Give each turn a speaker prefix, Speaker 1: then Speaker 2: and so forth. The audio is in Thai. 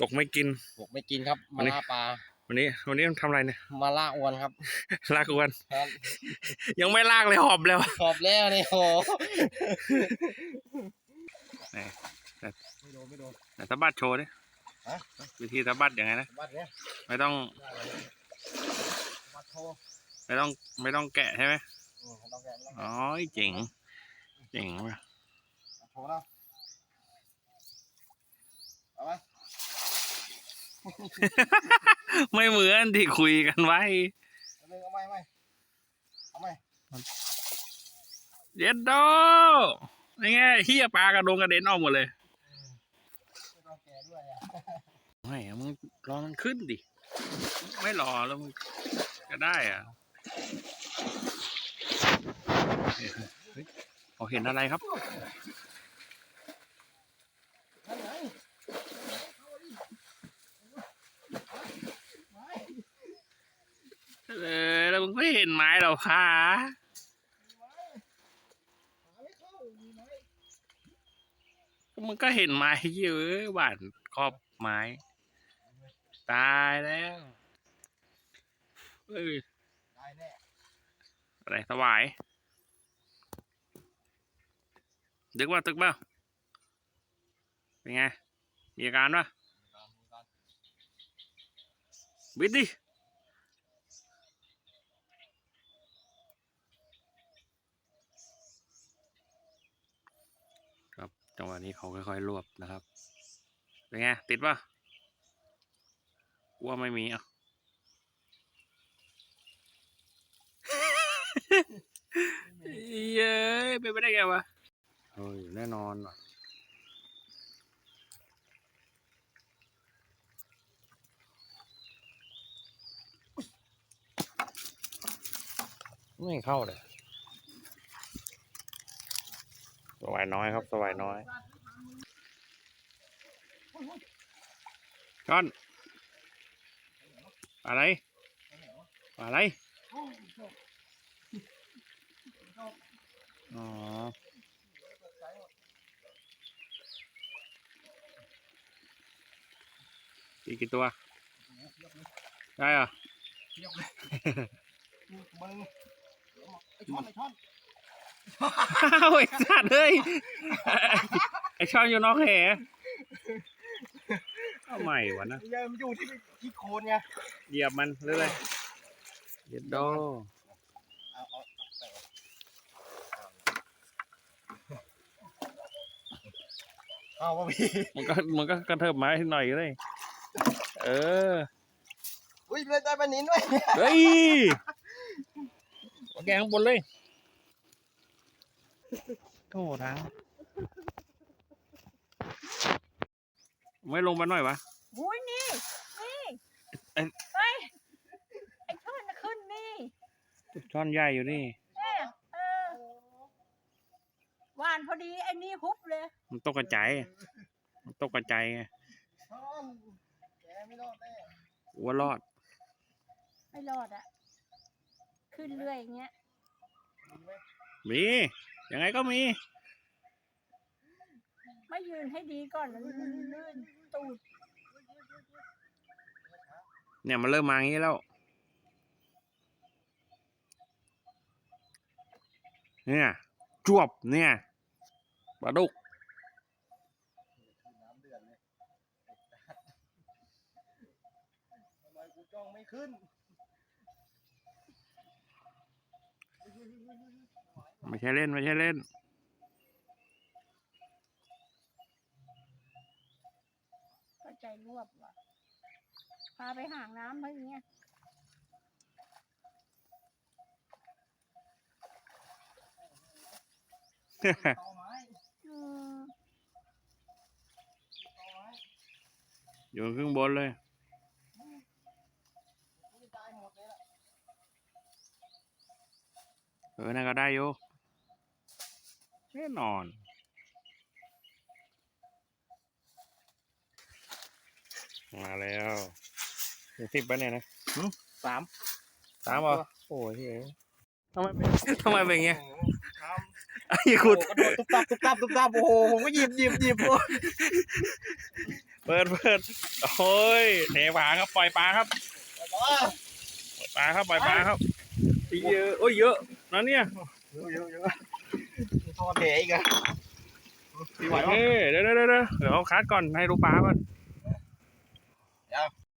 Speaker 1: ตกไม่กิน
Speaker 2: ผมไม่กินครับ
Speaker 1: วั
Speaker 2: มาน
Speaker 1: นี้
Speaker 2: ล่าปลา
Speaker 1: วันนี้ วันนี้ทำอะไรเนี่ย
Speaker 2: มาล่าอวนครับ
Speaker 1: ลากอวน
Speaker 2: ครับ
Speaker 1: ยังไม่ลากเลยหอบแล้ว
Speaker 2: ขอบแล้วนี่โอ้โห
Speaker 1: ไหน
Speaker 2: ไม่โดนไม่โดน
Speaker 1: ไหนตะบัดโชว์ดิ
Speaker 2: ฮะ
Speaker 1: วิธีตะบัดยังไงนะ
Speaker 2: วัดเนี้ย
Speaker 1: ไม่ต้อง
Speaker 2: วัดโท
Speaker 1: ไม่ต้องไม่ต้องแกะใช่ไหม
Speaker 2: อืมไม่ต้องแกะไม่ต้องแกะ
Speaker 1: อ๋อเจ๋งเจ๋งว่ะ
Speaker 2: วัดโทแล้วเอาไหม
Speaker 1: ไม่เหมือนที่คุยกันไว้
Speaker 2: เอาเลยเอาไหมเอาไหมเอาไหม
Speaker 1: เย็ดโดนี่ไงเฮียปลากระดงกระเด็นออกหมดเลย
Speaker 2: ไม่ต้องแกะด้วยอะ
Speaker 1: ไม่มึงรอมันขึ้นดิ ไม่รอแล้วมึงจะได้อะเฮ้ยเขาเห็นอะไรครับ
Speaker 2: นั่นไง
Speaker 1: เออแล้วมึง ไม่เห็นไม้เราค่ะ
Speaker 2: หาไม่เข้ามีไหม
Speaker 1: มึงก็เห็นไม้เยอะหวานครอบไม้ ตายแล้วเอ้ย
Speaker 2: ได้แน่
Speaker 1: อะไรสวายดึกว่าตึกเปล่าเป็นไงมีอาการปะ
Speaker 2: มีการมีการ
Speaker 1: บิดดิ ครับ จังหวะนี้เขาค่อยๆรวบนะครับ เป็นไง ติดปะกลัว่าไม่มีอะเย้ยเป็นไปได้ไงวะเฮ้ยแน่นอนว่ะไม่เข้าเลย สวายน้อยครับ สวายน้อยช่อนอะไรอะไรอ๋ออีกกี่ตัว ได้เหรอ
Speaker 2: มึงไอ้ช่อนไอ้ช่อน
Speaker 1: อ้าวไอ้สัตว์เฮ้ยไอ้ช่อนอยู่นอกแหทำไมวะนะ
Speaker 2: เยมนอยู่ที่ที่โคนไง
Speaker 1: เหยียบมันหรืออะไรเหยียบโด
Speaker 2: เอาเอาเอาวะพี่
Speaker 1: มันก็มันก็กระเทิบไม้หน่อยเลย เออ
Speaker 2: อุ้ยเลยได้ปลานินด้วย
Speaker 1: เฮ้ยเอาแกงข้างบนเลย โธ่ทางไม่ลงมาหน่อยวะ
Speaker 3: อุ้ยนี่ นี่
Speaker 1: ไอ้
Speaker 3: เฮ้ยไอ้ช่อนน่ะขึ้นนี่
Speaker 1: ช่อนใหญ่อยู่นี่
Speaker 3: เนี่ยเออหวานพอดีไอ้นี่ฮุบเลย
Speaker 1: มันตกกระจายมันตกกระจายไง
Speaker 2: ช่อนแกไม่รอดแน่
Speaker 1: ว่ารอด
Speaker 3: ไม่รอดอะขึ้นเรื่อยอย่างเงี้ย
Speaker 2: มีไหม
Speaker 1: มี ยังไงก็มี
Speaker 3: ไม่ยืนให้ดีก่อนลื่นลื่นตูด
Speaker 1: เนี่ยมันเริ่มมาอย่างนี้แล้ว เนี่ยจวบเนี่ยปลาดุก
Speaker 2: น้ำเดือดเลยทำไมกูจ้องไม่ขึ้น
Speaker 1: ไม่ใช่เล่น ไม่ใช่เล่น
Speaker 3: ก็ใจรวบว่ะ พาไปห่างน้ำเขาอย่างเงี้ย
Speaker 2: ต่อไม้
Speaker 3: อืม
Speaker 2: ต่อไม้
Speaker 1: อยู่ข้างบนเลย
Speaker 2: กูจะตายหมดเลยล่ะ
Speaker 1: เออนั่นก็ได้อยู่ แน่นอน มาแล้วเดี๋ยวสิบไปเนี่ยนะ
Speaker 2: สาม
Speaker 1: สามเหรอโอ้ยเฮ้ยทำไมเป็นทำไมเป็นอย่างเงี้ย
Speaker 2: ครับ
Speaker 1: ไอ้
Speaker 2: โอ้
Speaker 1: คุณ
Speaker 2: โหกระโดดตุ๊บตับตุ๊บตับตุ๊บตับโอ้โหผมก็หยิบหยิบหยิบโอ้
Speaker 1: เปิดเปิดโอ้ยเทปลาครับปล่อยปลาครับปล่อยปลาครับปล่อยปลาครับเยอะโอ้ยเยอะนะเนี่ย
Speaker 2: เยอะเยอะเยอะ ทอดแหอีกอะพี่ไห
Speaker 1: เฮ้ยเดี๋ยวเดี๋ยวเดี๋ยวเดี๋ยวเอาคัดก่อนให้รูกป้าก่อน